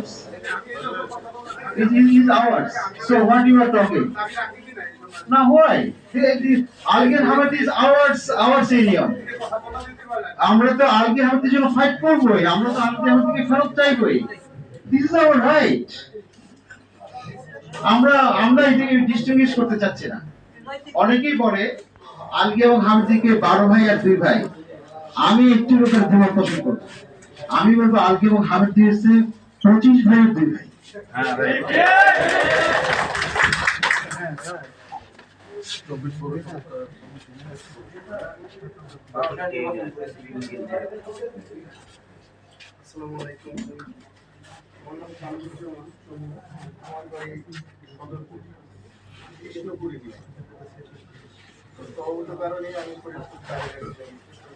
ours. It is ours. So what you are talking? Now why? Algen Hamad is ours, ours area. আমরা তো আলগে হামদের জন্য fight করবোই আমরা তো আলগে হামদকে ফেরত চাইবই দিস ইজ আওয়ার রাইট আমরা আমরা এটাকে ডিস্টিংগুইশ করতে চাচ্ছি না অনেকেই বলে আলগে এবং হামদিকে বারো ভাই আর দুই ভাই আমি একটি লোকের দ্বিমত পোষণ করব আমি বলব আলগে এবং হামিদ দিয়েছে পঁচিশ দুই ভাই আসসালামু আলাইকুম আমার বাড়ি সদরপুর কৃষ্ণপুরি। যে কোনো কারণে আমি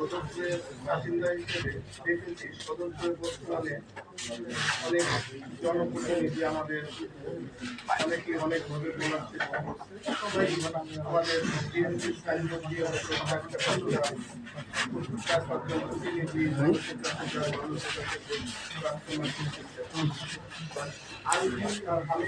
সদস্যের বাসিন্দা হিসেবে দেখেছি সদস্যের বর্তমানে অনেক জনপ্রতিনিধি আমাদের অনেকে অনেকভাবে সবাই আমাদের বিএনপির সাইনবোর্ড দিয়ে আমি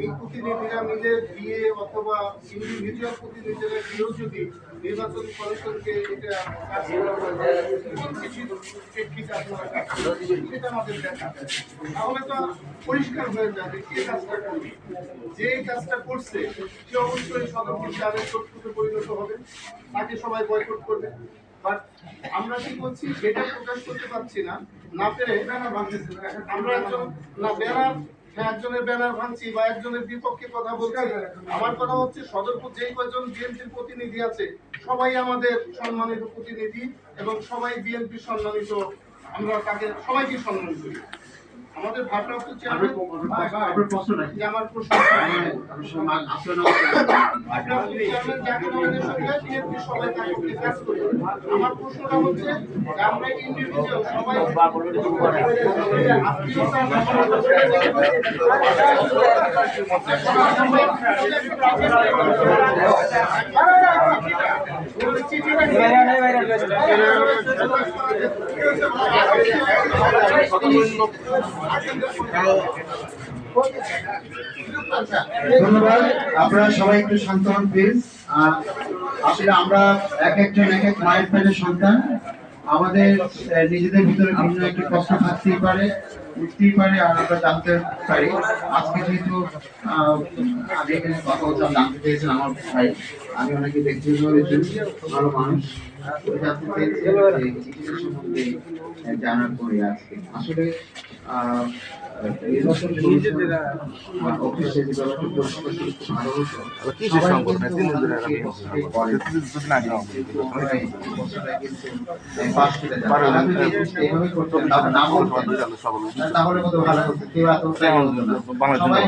এই প্রতিনিধিরা মিলে অথবা ইন্ডিভিজুয়াল প্রতিনিধিরা যদি নির্বাচন কমিশনকে এটা সেটা আমাদের দেখা তাহলে তো পরিষ্কার হয়ে যাবে কে কাজটা করবে। যে কাজটা করছে, সে অবশ্যই সদস্য চারের শত্রুতে পরিণত হবে। তাকে সবাই বয়কট করবে। বাট আমরা কি করছি, সেটা প্রকাশ করতে পারছি না। না পেরে আমরা একজন, না ব্যানার হ্যাঁ, একজনের ব্যানার ভাঙছি বা একজনের বিপক্ষে কথা বলছি আমার কথা হচ্ছে সদরপুর যেই কয়জন বিএনপির প্রতিনিধি আছে সবাই আমাদের সম্মানিত প্রতিনিধি এবং সবাই বিএনপির সম্মানিত আমরা তাকে সবাইকে সম্মান করি। আমাদের ভারপ্রাপ্ত আমি আপনার প্রশ্ন রাখি যে আমার প্রশ্ন আসলে ভারপ্রাপ্ত চেয়ারম্যান যাকে আমাদের সঙ্গে বিএনপি সবাই তার পক্ষে কাজ করবে। আমার প্রশ্নটা হচ্ছে আমরা ইন্ডিভিজুয়াল সবাই আত্মীয়তা ধন্যবাদ। আপনারা সবাই একটু শান্ত হন প্লিজ আসলে আমরা এক একজন এক এক মায়ের সন্তান। আমাদের নিজেদের ভিতরে ভিন্ন একটি প্রশ্ন থাকতেই পারে, উঠতেই পারে, আর আমরা জানতে পারি। আজকে যেহেতু আমি এখানে কথা বলতাম জানতে চেয়েছেন আমার ভাই। আমি ওনাকে দেখতে পেয়েছি ভালো মানুষ। পেরেছি জানার পরে আজকে। আসলে কিসের সবাই সম্পর্ক? কিন্তু তিন দিনের ওনাকে আগে এই করে। দুদিন আগে সবাই এই বছরটা কিন্তু, এই পাশ করে যাবে। তারা যদি এইভাবে করতেন, তাহলে না বলতেন, তাহলে কত ভালো হতো কেউ এত বাংলাদেশ